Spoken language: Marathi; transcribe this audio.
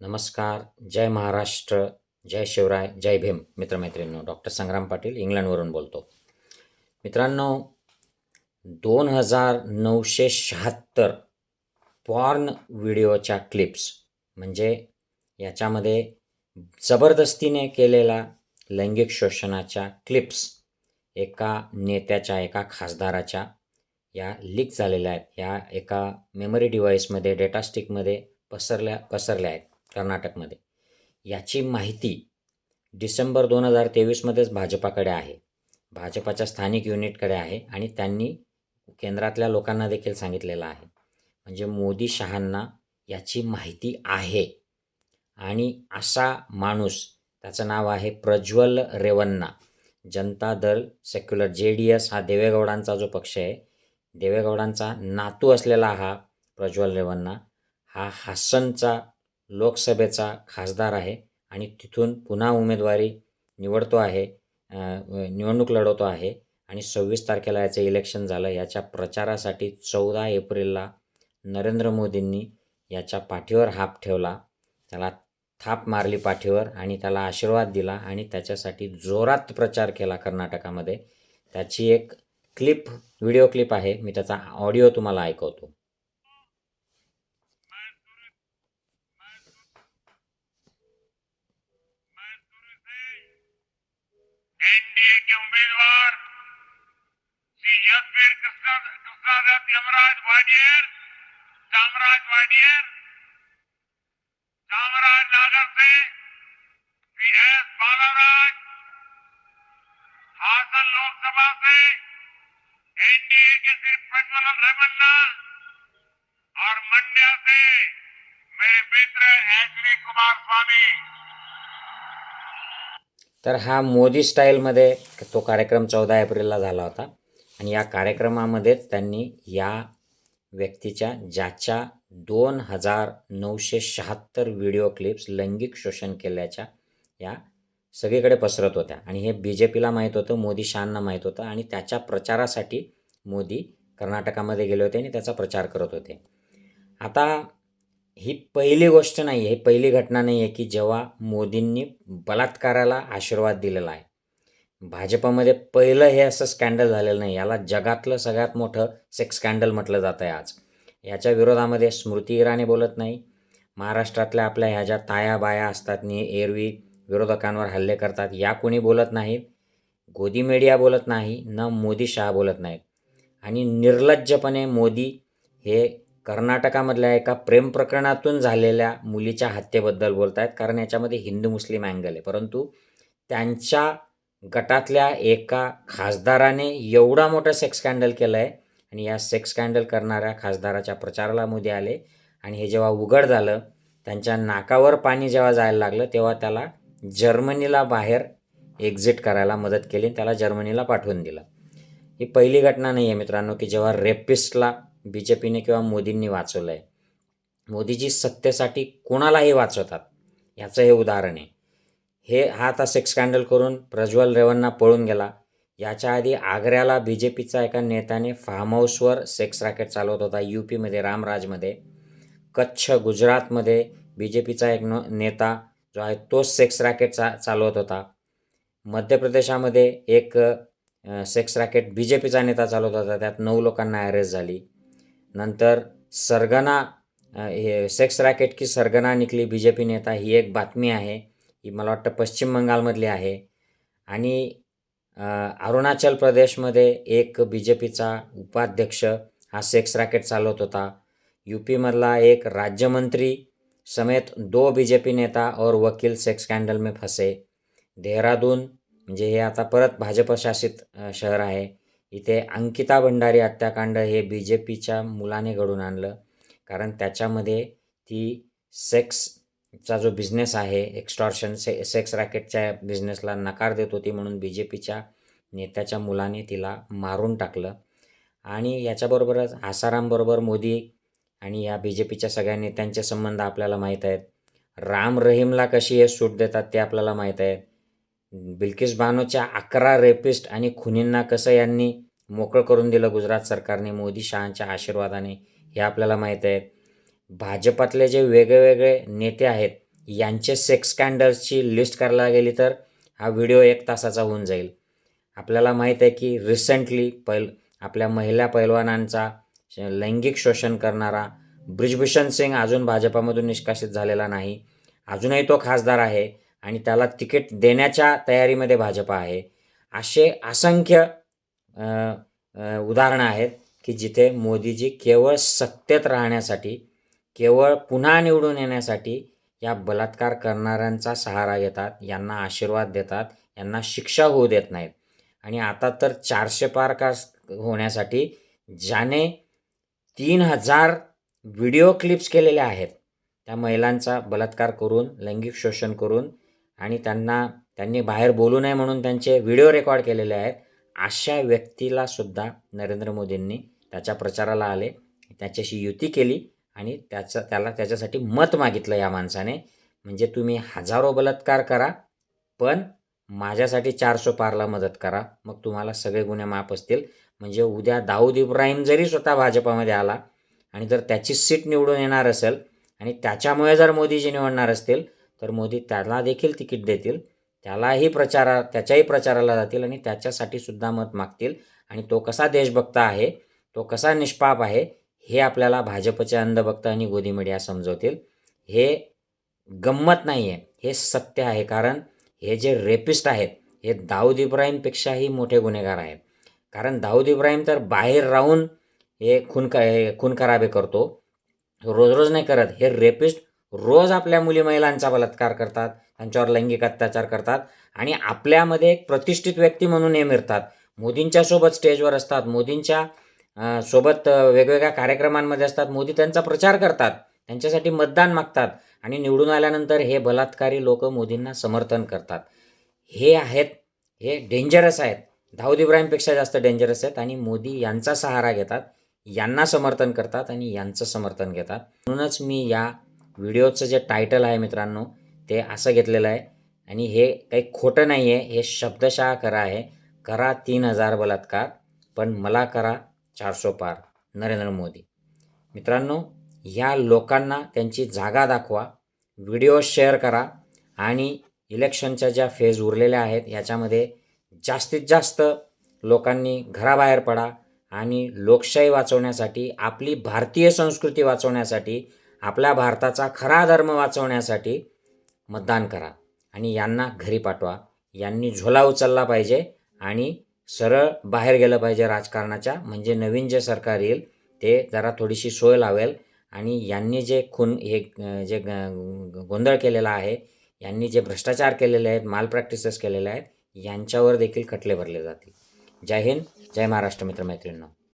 नमस्कार जय महाराष्ट्र जय शिवराय जय भीम. मित्रमैत्रिणींनो डॉक्टर संग्राम पाटील इंग्लंडवरून बोलतो. मित्रांनो दोन हजार नऊशे शहात्तर पॉर्न व्हिडिओच्या क्लिप्स म्हणजे याच्यामध्ये जबरदस्तीने केलेला लैंगिक शोषणाच्या क्लिप्स एका नेत्याच्या एका खासदाराच्या या लीक झालेल्या आहेत. या एका मेमरी डिव्हाइसमध्ये डेटास्टिकमध्ये पसरल्या पसरल्या आहेत. कर्नाटकमध्ये. याची माहिती डिसेंबर दोन हजार तेवीसमध्येच भाजपाकडे आहे. भाजपाच्या स्थानिक युनिटकडे आहे आणि त्यांनी केंद्रातल्या लोकांना देखील सांगितलेलं आहे. म्हणजे मोदी शहांना याची माहिती आहे. आणि असा माणूस त्याचं नाव आहे प्रज्वल रेवन्ना. जनता दल सेक्युलर जे डी एस हा देवेगौडांचा जो पक्ष आहे देवेगौडांचा नातू असलेला हा प्रज्वल रेवन्ना हा हासनचा लोकसभेचा खासदार आहे आणि तिथून पुन्हा उमेदवारी निवडतो आहे निवडणूक लढवतो आहे आणि सव्वीस तारखेला याचं इलेक्शन झालं. याच्या प्रचारासाठी चौदा एप्रिलला नरेंद्र मोदींनी याच्या पाठीवर हाप ठेवला. त्याला थाप मारली पाठीवर आणि त्याला आशीर्वाद दिला आणि त्याच्यासाठी जोरात प्रचार केला कर्नाटकामध्ये. त्याची एक क्लिप व्हिडिओ क्लिप आहे. मी त्याचा ऑडिओ तुम्हाला ऐकवतो एनडीए के उम्मीदवार श्री यशवीर कृष्ण कृष्णादत्त यमराज वाडियर चामराज वाडियर चामराज नगर से श्री एस बालाराज हासन लोकसभा से एनडीए के श्री प्रज्वलन रेमन्ना और मंड्या से मेरे मित्र एच कुमार स्वामी। तर हा मोदी स्टाईलमध्ये तो कार्यक्रम चौदा एप्रिलला झाला होता. आणि या कार्यक्रमामध्येच त्यांनी या व्यक्तीच्या ज्याच्या दोन हजार नऊशे शहात्तर व्हिडिओ क्लिप्स लैंगिक शोषण केल्याच्या या सगळीकडे पसरत होत्या. आणि हे बी जे पीला माहीत होतं मोदी शहांना माहीत होतं आणि त्याच्या प्रचारासाठी मोदी कर्नाटकामध्ये गेले होते आणि त्याचा प्रचार करत होते. आता ही पहिली गोष्ट नाही आहे ही पहिली घटना नाही आहे की जेव्हा मोदींनी बलात्काराला आशीर्वाद दिलेला आहे. भाजपमध्ये पहिलं हे असं स्कॅन्डल झालेलं नाही. याला जगातलं सगळ्यात मोठं सेक्स स्कॅन्डल म्हटलं जातं आहे आज. याच्या विरोधामध्ये स्मृती इराणी बोलत नाही. महाराष्ट्रातल्या आपल्या ह्या ज्या ताया बाया असतात नि एरवी विरोधकांवर हल्ले करतात या कोणी बोलत नाहीत गोदी मीडिया बोलत नाही न मोदी शहा बोलत नाहीत. आणि निर्लज्जपणे मोदी हे कर्नाटकामधल्या एका प्रेम प्रकरणातून झालेल्या मुलीच्या हत्येबद्दल बोलत आहेत कारण याच्यामध्ये हिंदू मुस्लिम अँगल आहे. परंतु त्यांच्या गटातल्या एका खासदाराने एवढा मोठा सेक्स स्कॅन्डल केलं आहे आणि या सेक्स स्कॅन्डल करणाऱ्या खासदाराच्या प्रचाराला मोदी आले आणि हे जेव्हा उघड झालं त्यांच्या नाकावर पाणी जेव्हा जायला लागलं तेव्हा त्याला जर्मनीला बाहेर एक्झिट करायला मदत केली त्याला जर्मनीला पाठवून दिलं. ही पहिली घटना नाही आहे मित्रांनो की जेव्हा रेपिस्टला बी जे पीने किंवा मोदींनी वाचवलं आहे मोदीजी सत्तेसाठी कोणालाही वाचवतात? याचं हे उदाहरण आहे. हे हा आता सेक्स स्कॅन्डल करून प्रज्वल रेवन्ना पळून गेला. याच्या आधी आग्र्याला बी जे पीचा एका नेत्याने फार्म हाऊसवर सेक्स रॅकेट चालवत होता यू पीमध्ये रामराजमध्ये कच्छ गुजरातमध्ये बी जे पीचा एक न नेता जो आहे तोच सेक्स रॅकेट चा चालवत होता. मध्य प्रदेशामध्ये एक सेक्स रॅकेट बी जे पीचा नेता चालवत होता त्यात नऊ लोकांना अरेस्ट झाली. नंतर सरगना हे सेक्स रॅकेट की सरगना निकली बी जे पी नेता ही एक बातमी आहे. ही मला वाटतं पश्चिम बंगालमधली आहे. आणि अरुणाचल प्रदेशमध्ये एक बी जे पीचा उपाध्यक्ष हा सेक्स रॅकेट चालवत होता. यू पीमधला एक राज्यमंत्री समेत दो बी जे पी नेता और वकील सेक्स स्कॅन्डल में फसे. देहरादून म्हणजे हे आता परत भाजप शासित शहर आहे. इथे अंकिता भंडारी हत्याकांड हे बी जे पीच्या मुलाने घडून आणलं. कारण त्याच्यामध्ये ती सेक्स चा जो बिझनेस आहे एक्स्टॉर्शन से सेक्स रॅकेटच्या बिझनेसला नकार देत होती म्हणून बी जे पीच्या नेत्याच्या मुलाने तिला मारून टाकलं. आणि याच्याबरोबरच आसारामबरोबर मोदी आणि या बी जे पीच्या सगळ्या नेत्यांचे संबंध आपल्याला माहीत आहेत. राम रहीमला कशी हे सूट देतात ते आपल्याला माहीत आहेत. बिल्किस बानोच्या अकरा रेपिस्ट आणि खुनींना कसं यांनी मोकळं करून दिलं गुजरात सरकारने मोदी शहांच्या आशीर्वादाने हे आपल्याला माहीत आहे भाजपातले जे वेगळेवेगळे नेते आहेत यांचे सेक्स स्कॅन्डल्सची लिस्ट करायला गेली तर हा व्हिडिओ एक तासाचा होऊन जाईल. आपल्याला माहीत आहे की रिसेंटली पैल आपल्या महिला पैलवानांचा श- लैंगिक शोषण करणारा ब्रिजभूषण सिंग अजून भाजपामधून निष्कासित झालेला नाही. अजूनही तो खासदार आहे आणि त्याला तिकीट देण्याच्या तयारीमध्ये भाजपा आहे. असे असंख्य उदाहरणं आहेत की जिथे मोदीजी केवळ सत्तेत राहण्यासाठी केवळ पुन्हा निवडून येण्यासाठी या बलात्कार करणाऱ्यांचा सहारा घेतात यांना आशीर्वाद देतात यांना शिक्षा होऊ देत नाहीत. आणि आता तर चारशे पार का होण्यासाठी ज्याने तीन हजार व्हिडिओ क्लिप्स केलेल्या आहेत त्या महिलांचा बलात्कार करून लैंगिक शोषण करून आणि त्यांना त्यांनी बाहेर बोलू नये म्हणून त्यांचे व्हिडिओ रेकॉर्ड केलेले आहेत अशा व्यक्तीला सुद्धा नरेंद्र मोदींनी त्याच्या प्रचाराला आले त्याच्याशी युती केली आणि त्याचं त्याला त्याच्यासाठी मत मागितलं या माणसाने. म्हणजे तुम्ही हजारो बलात्कार करा पण माझ्यासाठी चारशे पारला मदत करा. मग तुम्हाला सगळे गुन्हे माफ असतील. म्हणजे उद्या दाऊद इब्राहिम जरी स्वतः भाजपामध्ये आला आणि जर त्याची सीट निवडून येणार असेल आणि त्याच्यामुळे जर मोदीजी निवडणार असतील तर मोदी त्याला देखील तिकीट देतील. त्यालाही प्रचारा त्याच्याही प्रचाराला जातील आणि त्याच्यासाठी सुद्धा मत मागतील. आणि तो कसा देशभक्त आहे तो कसा निष्पाप आहे हे आपल्याला भाजपचे अंधभक्त आणि गोदी मीडिया समजवतील. हे गंमत नाही आहे हे सत्य आहे कारण हे जे रेपिस्ट आहेत हे दाऊद इब्राहिमपेक्षाही मोठे गुन्हेगार आहेत. कारण दाऊद इब्राहिम तर बाहेर राहून हे खून क हे खून खराबे करतो. रोज रोज नाही करत. हे रेपिस्ट रोज आपल्या मुली महिलांचा बलात्कार करतात त्यांच्यावर लैंगिक अत्याचार करतात आणि आपल्यामध्ये एक प्रतिष्ठित व्यक्ती म्हणून हे मिळतात मोदींच्यासोबत स्टेजवर असतात. मोदींच्या सोबत वेगवेगळ्या कार्यक्रमांमध्ये असतात. मोदी त्यांचा प्रचार करतात. त्यांच्यासाठी मतदान मागतात. आणि निवडून आल्यानंतर हे बलात्कारी लोक मोदींना समर्थन करतात. हे आहेत हे डेंजरस आहेत. दाऊद इब्राहिमपेक्षा जास्त डेंजरस आहेत. आणि मोदी यांचा सहारा घेतात. यांना समर्थन करतात आणि यांचं समर्थन घेतात. म्हणूनच मी या व्हिडिओचं जे टायटल आहे मित्रांनो ते असं घेतलेलं आहे. आणि हे काही खोटं नाही आहे हे शब्दशः करा आहे. करा तीन हजार बलात्कार. पण मला करा चारशो पार. नरेंद्र मोदी. मित्रांनो ह्या लोकांना त्यांची जागा दाखवा व्हिडिओ शेअर करा आणि इलेक्शनच्या ज्या फेज उरलेल्या आहेत याच्यामध्ये जास्तीत जास्त लोकांनी घराबाहेर पडा आणि लोकशाही वाचवण्यासाठी आपली भारतीय संस्कृती वाचवण्यासाठी आपल्या भारताचा खरा धर्म वाचवण्यासाठी मतदान करा आणि यांना घरी पाठवा. यांनी झोला उचलला पाहिजे आणि सरळ बाहेर गेलं पाहिजे राजकारणाच्या. म्हणजे नवीन जे सरकार येईल ते जरा थोडीशी सोय लावेल. आणि यांनी जे खून हे जे ग- गोंधळ केलेला आहे यांनी जे भ्रष्टाचार केलेले आहेत माल प्रॅक्टिसेस केलेले आहेत यांच्यावर देखील खटले भरले जातील. जय हिंद जय महाराष्ट्र मित्रमैत्रिणींनो